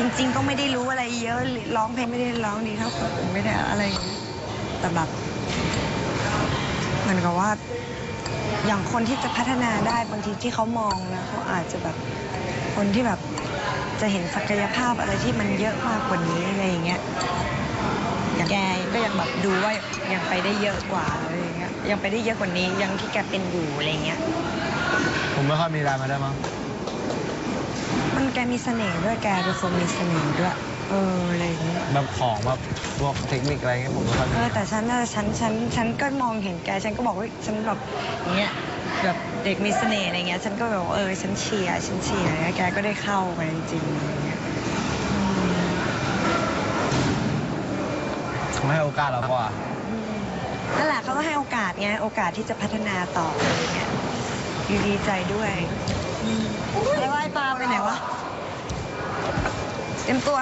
จริง ๆ ก็ไม่ได้รู้อะไรเยอะร้องเพลงไม่ได้ร้องดีเท่าคนอื่นไม่ได้อะไรอย่างนี้แต่แบบเหมือนกับว่า อย่างคนที่จะพัฒนาได้บางทีที่เขามองนะเขาอาจจะแบบคนที่แบบจะเห็นศักยภาพอะไรที่มันเยอะมากกว่านี้อะไรอย่างเงี้ยอย่างแกก็ยังแบบดูว่ายังไปได้เยอะกว่าอะไรอย่างเงี้ยยังไปได้เยอะกว่านี้ยังที่แกเป็นอยู่อะไรอย่างเงี้ยผมไม่ค่อยมีรายมาได้มั้ง มันแกมีเสน่ห์ด้วยแกเป็นคนมีเสน่ห์ด้วย เอออะไรอย่างเงี้ยแบบของแบบพวกเทคนิคอะไรเงี้ยผมไม่ค่อยมีเออแต่ฉันน่ะฉันฉันฉันก็มองเห็นแกฉันก็บอกว่าฉันแบบอย่างเงี้ยแบบเด็กมีเสน่ห์อะไรเงี้ย ฉันก็แบบว่าเออฉันเชียร์ฉันเชียร์แล้วแกก็ได้เข้าไปจริงๆอะไรเงี้ยอืมไม่ให้โอกาสเราก็อะนั่นแหละเขาก็ให้โอกาสไงโอกาสที่จะพัฒนาต่ออะไรเงี้ยดีดีใจด้วยไปไหว้ปลาไปไหนวะ เตรียมตั